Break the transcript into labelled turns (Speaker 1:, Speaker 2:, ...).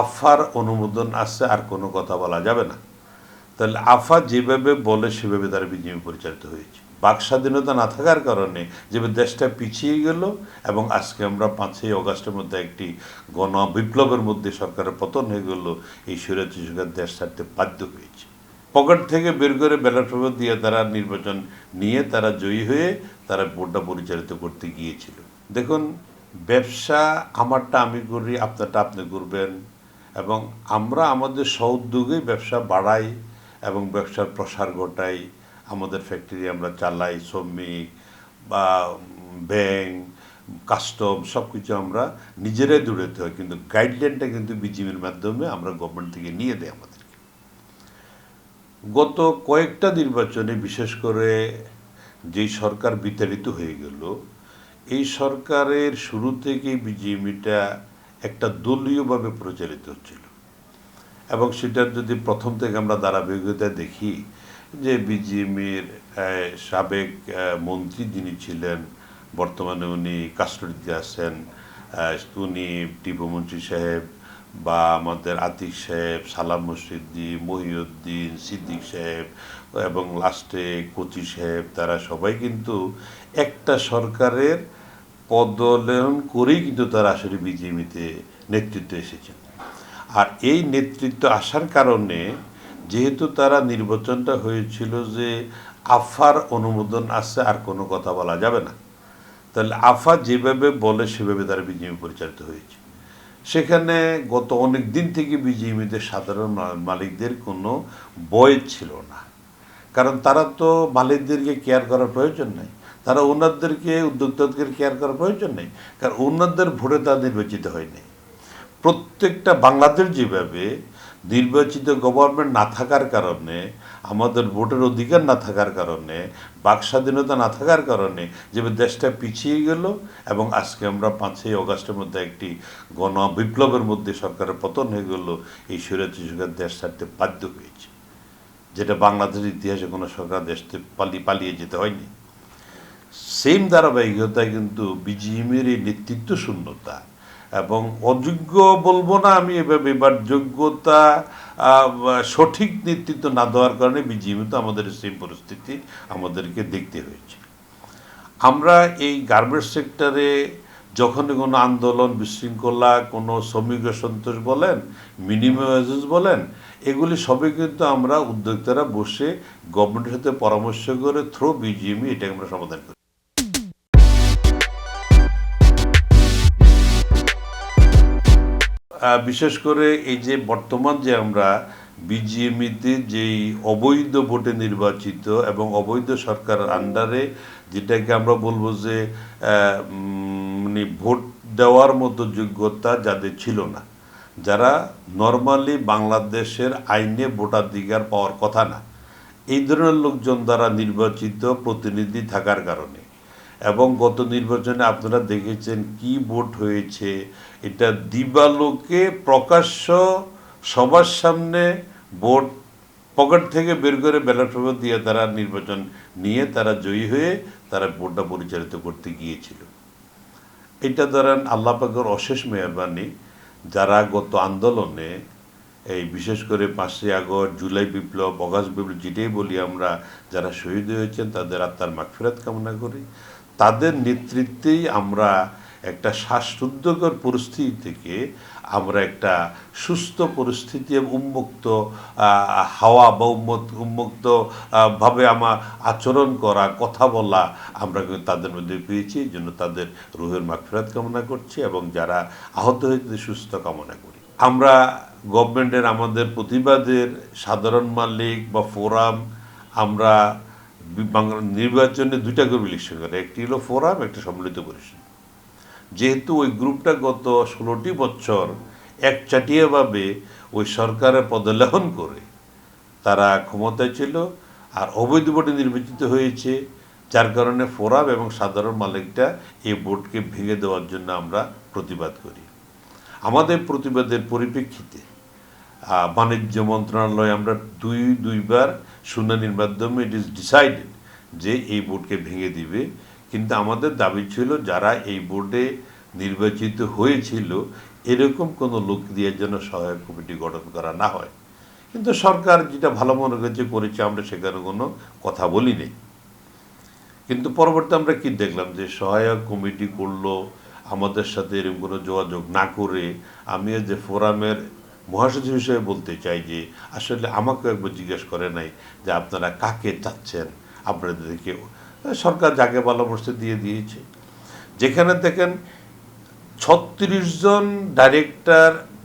Speaker 1: আফার অনুমোদন আছে, আর কোনো কথা বলা যাবে না। তাহলে আফা যেভাবে বলে, সেভাবে তারা বিজেপি পরিচালিত হয়েছে। বাক স্বাধীনতা না থাকার কারণে যেভাবে দেশটা পিছিয়ে গেল, এবং আজকে আমরা পাঁচই অগাস্টের মধ্যে একটি গণ বিপ্লবের মধ্যে সরকারের পতন হয়ে গেল, এই স্বৈরাচারী সরকার দেশ ছাড়তে বাধ্য হয়েছে। পকেট থেকে বের করে ব্যালট পেপার দিয়ে তারা নির্বাচন নিয়ে তারা জয়ী হয়ে তারা ভোটটা পরিচালিত করতে গিয়েছিল। দেখুন, ব্যবসা আমারটা আমি করি, আপনারটা আপনি করবেন। এবং আমরা আমাদের সউদ্যোগে ব্যবসা বাড়াই এবং ব্যবসার প্রসার ঘটাই। আমাদের ফ্যাক্টরি আমরা চালাই, শ্রমিক বা ব্যাংক কাস্টম সব কিছু আমরা নিজেরাই দৌড়াতে হয়। কিন্তু গাইডলাইনটা কিন্তু বিজিবির মাধ্যমে আমরা গভর্নমেন্ট থেকে নিয়ে দেয় আমাদেরকে। গত কয়েকটা নির্বাচনে বিশেষ করে যেই সরকার বিতাড়িত হয়ে গেল, এই সরকারের শুরু থেকেই বিজিএমিটা একটা দলীয়ভাবে প্রচারিত হচ্ছিল এবং সেটার যদি প্রথম থেকে আমরা ধারাবাহিকতা দেখি যে বিজিএমির সাবেক মন্ত্রী যিনি ছিলেন, বর্তমানে উনি কাস্টডিতে আছেন উনি টিপু মন্ত্রী সাহেব বা আমাদের আতিক সাহেব, সালাম মসজিদ্দি মহিউদ্দিন, সিদ্দিক সাহেব এবং লাস্টে কোচি সাহেব, তারা সবাই কিন্তু একটা সরকারের পদলেন করেই কিন্তু তারা আসলে বিজেপিতে নেতৃত্বে এসেছেন। আর এই নেতৃত্ব আসার কারণে যেহেতু তারা নির্বাচনটা হয়েছিল যে আফার অনুমোদন আছে, আর কোনো কথা বলা যাবে না। তাহলে আফা যেভাবে বলে সেভাবে তারা বিজেপি পরিচালিত হয়েছে। সেখানে গত অনেক দিন থেকে বিজেপিতে সাধারণ মালিকদের কোনো বয় ছিল না। কারণ তারা তো মালিকদেরকে কেয়ার করার প্রয়োজন নেই। তারা ওনাদেরকে উদ্যোক্তাদের কেয়ার করার প্রয়োজন নেই। কারণ ওনাদের ভোটে তারা নির্বাচিত হয়নি। প্রত্যেকটা বাংলাদেশ যেভাবে নির্বাচিত গভর্নমেন্ট না থাকার কারণে, আমাদের ভোটের অধিকার না থাকার কারণে, বাক স্বাধীনতা না থাকার কারণে যেভাবে দেশটা পিছিয়ে গেল এবং আজকে আমরা পাঁচই অগাস্টের মধ্যে একটি গণ বিপ্লবের মধ্যে সরকারের পতন হয়ে গেল, এই স্বৈরাচারী সরকার দেশ ছাড়তে বাধ্য হয়েছে। যেটা বাংলাদেশের ইতিহাসে কোনো সরকার দেশতে পালিয়ে পালিয়ে যেতে হয়নি। সেম ধারাবাহিকতায় কিন্তু বিজিএমের এই নেতৃত্ব শূন্যতা এবং অযোগ্য বলব না আমি এভাবে এবার যোগ্যতা সঠিক নেতৃত্ব না দেওয়ার কারণে বিজিএমে তো আমাদের সেই পরিস্থিতি আমাদেরকে দেখতে হয়েছে। আমরা এই গার্মেন্টস সেক্টরে যখন কোনো আন্দোলন বিশৃঙ্খলা, কোনো শ্রমিক সন্তোষ বলেন মিনিমাম বলেন, এগুলি সবই কিন্তু আমরা উদ্যোক্তারা বসে গভর্নমেন্টের সাথে পরামর্শ করে থ্রো বিজিএমই এটাকে আমরা সমাধান করি। বিশেষ করে এই যে বর্তমান যে আমরা বিজিএমিতে যেই অবৈধ ভোটে নির্বাচিত এবং অবৈধ সরকারের আন্ডারে যেটাকে আমরা বলব যে মানে ভোট দেওয়ার মতো যোগ্যতা যাদের ছিল না। যারা নর্মালি বাংলাদেশের আইনে ভোটাধিকার পাওয়ার কথা না। এই ধরনের লোকজন দ্বারা নির্বাচিত প্রতিনিধি থাকার কারণে। এবং গত নির্বাচনে আপনারা দেখেছেন কি ভোট হয়েছে। এটা দিবালোকে প্রকাশ্য সবার সামনে ভোট পকেট থেকে বের করে ব্যালট পেপার দিয়ে তারা নির্বাচন নিয়ে তারা জয়ী হয়ে তারা ভোটটা পরিচালিত করতে গিয়েছিল। এটা ধরেন আল্লাহ পাকের অশেষ মেহরবানি, যারা গত আন্দোলনে এই বিশেষ করে পাঁচই আগস্ট, জুলাই বিপ্লব, অগাস্ট বিপ্লব, যেটাই বলি আমরা, যারা শহীদ হয়েছেন তাদের আত্মার মাগফিরাত কামনা করি। তাদের নেতৃত্বেই আমরা একটা শ্বাসরুদ্ধকর পরিস্থিতি থেকে আমরা একটা সুস্থ পরিস্থিতি উন্মুক্ত হাওয়া বা উন্মুক্ত উন্মুক্ত ভাবে আমার আচরণ করা, কথা বলা আমরা কিন্তু তাদের মধ্যে পেয়েছি। এই জন্য তাদের রুহের মাগফিরাত কামনা করছি এবং যারা আহত হয়েছে, সুস্থ কামনা করি। আমরা গভর্নমেন্টের আমাদের প্রতিবাদের সাধারণ মালিক বা ফোরাম আমরা বাংলা নির্বাচনে দুইটা গ্রুপ ইলেকশন করে একটি হলো ফোরাম একটা সম্মিলিত পরিষদ। যেহেতু ওই গ্রুপটা গত ষোলোটি বছর একচাটিয়াভাবে ওই সরকারের পদলেহন করে, তারা ক্ষমতায় ছিল আর অবৈধ ভোটে নির্বাচিত হয়েছে, যার কারণে ফোরাম এবং সাধারণ মালিকটা এই বোর্ডকে ভেঙে দেওয়ার জন্য আমরা প্রতিবাদ করি। আমাদের প্রতিবাদের পরিপ্রেক্ষিতে বাণিজ্য মন্ত্রণালয় আমরা দুই, দুইবার শুনানির মাধ্যমে ইট ইজ ডিসাইডেড যে এই বোর্ডকে ভেঙে দিবে। কিন্তু আমাদের দাবি ছিল যারা এই বোর্ডে নির্বাচিত হয়েছিল, এরকম কোনো লোক দিয়ে যেন সহায়ক কমিটি গঠন করা না হয়। কিন্তু সরকার যেটা ভালো মনে করেছে করেছে, আমরা সেখানে কোনো কথা বলি নেই কিন্তু পরবর্তী আমরা কি দেখলাম যে সহায়ক কমিটি করল, আমাদের সাথে এরকম কোনো যোগাযোগ না করে, আমিও যে ফোরামের মহাসচিব হিসেবে বলতে চাই যে, আসলে আমাকে একবার জিজ্ঞেস করে নাই যে আপনারা কাকে চাচ্ছেন? আপনাদেরকে সরকার যাকে পরামর্শ দিয়ে দিয়েছে। যেখানে দেখেন ছত্রিশ জন ডাইরেক্টর